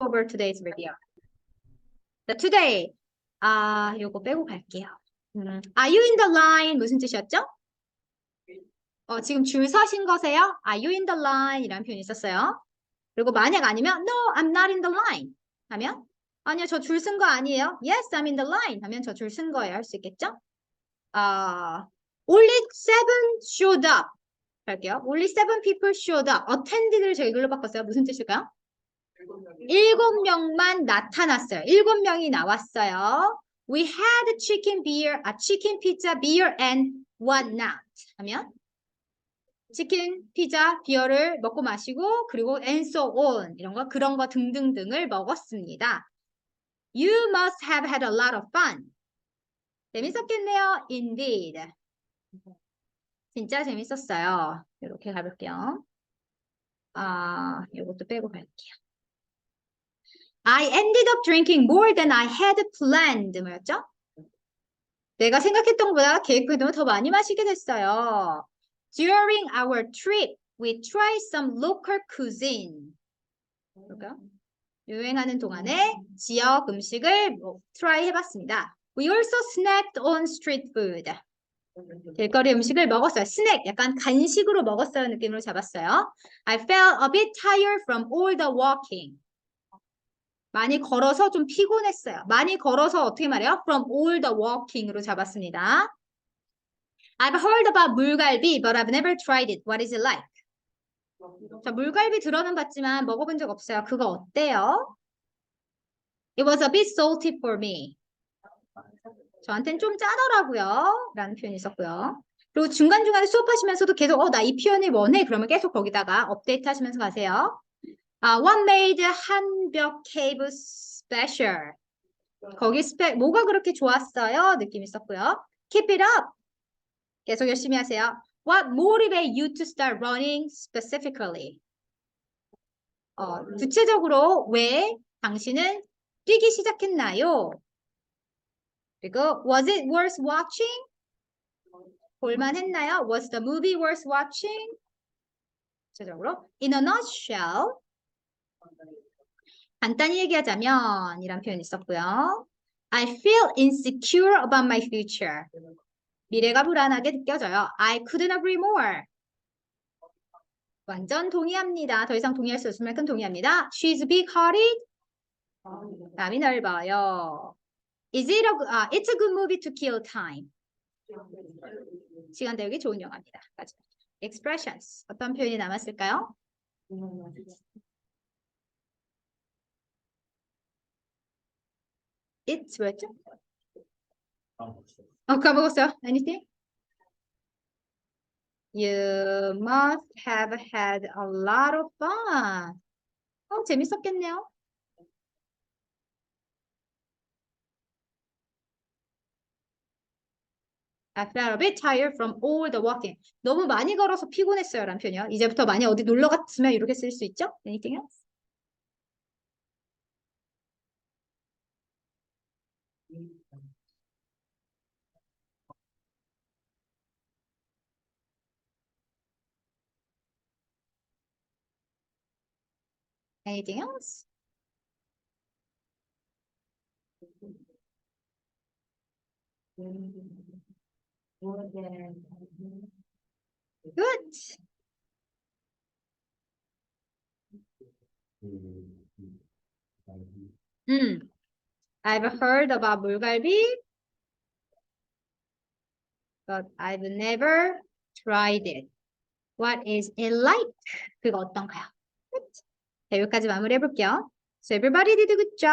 over today's. The today 아 요거 빼고 갈게요. 음, Are you in the line? 무슨 뜻이었죠? 어, 지금 줄 서신 거세요? Are you in the line? 이라는 표현이 있었어요. 그리고 만약 아니면 No, I'm not in the line. 하면 아니요, 저 줄 쓴 거 아니에요. Yes, I'm in the line. 하면 저 줄 쓴 거예요. 할 수 있겠죠? 아, Only seven showed up. 할게요. Only seven people showed up. Attended를 제가 이걸로 바꿨어요. 무슨 뜻일까요? 일곱 명만 나타났어요. 일곱 명이 나왔어요. We had chicken beer, 아, chicken pizza, beer and what not. 하면 치킨, 피자, 비어를 먹고 마시고 그리고 and so on 이런 거 그런 거 등등등을 먹었습니다. You must have had a lot of fun. 재밌었겠네요. Indeed. 진짜 재밌었어요. 이렇게 가볼게요. 아, 이것도 빼고 갈게요. I ended up drinking more than I had planned. 뭐였죠? 내가 생각했던 것보다 계획대로 더 많이 마시게 됐어요. During our trip, we tried some local cuisine. 볼까요? 유행하는 동안에 지역 음식을 뭐, try 해봤습니다. We also snacked on street food. 길거리 음식을 먹었어요. 스낵, 약간 간식으로 먹었어요 느낌으로 잡았어요. I felt a bit tired from all the walking. 많이 걸어서 좀 피곤했어요. 많이 걸어서 어떻게 말해요? From all the walking으로 잡았습니다. I've heard about 물갈비, but I've never tried it. What is it like? 자, 물갈비 들어는 봤지만 먹어본 적 없어요. 그거 어때요? It was a bit salty for me. 저한테는 좀 짜더라고요. 라는 표현이 있었고요. 그리고 중간중간에 수업하시면서도 계속 어, 나 이 표현이 원해. 그러면 계속 거기다가 업데이트 하시면서 가세요. 아, what made 한벽 cave special? 거기 스페 뭐가 그렇게 좋았어요? 느낌 있었고요. Keep it up. 계속 열심히 하세요. What motivated you to start running specifically? 어, 구체적으로 왜 당신은 뛰기 시작했나요? 그리고 was it worth watching? 볼만했나요? Was the movie worth watching? 구체적으로 in a nutshell 간단히 얘기하자면 이란 표현이 있었고요. I feel insecure about my future. 미래가 불안하게 느껴져요. I couldn't agree more. 완전 동의합니다. 더 이상 동의할 수 없을 만큼 동의합니다. She's big-hearted. 마음이 넓어요. Is it a, 아, it's a good movie to kill time. 시간 때우기 좋은 영화입니다. 까지. Expressions. 어떤 표현이 남았을까요? It's 뭐였죠? 어, 까먹었어요. Anything? You must have had a lot of fun. 어, 재밌었겠네요. I felt a bit tired from all the walking. 너무 많이 걸어서 피곤했어요. 라는 표현이요. 이제부터 많이 어디 놀러 갔으면 이렇게 쓸 수 있죠? Anything else? Anything else? Good. 음. I've heard about 물갈비, but I've never tried it. What is it like? 그거 어떤가요? Good. 자, 여기까지 마무리해 볼게요. So everybody did a good job.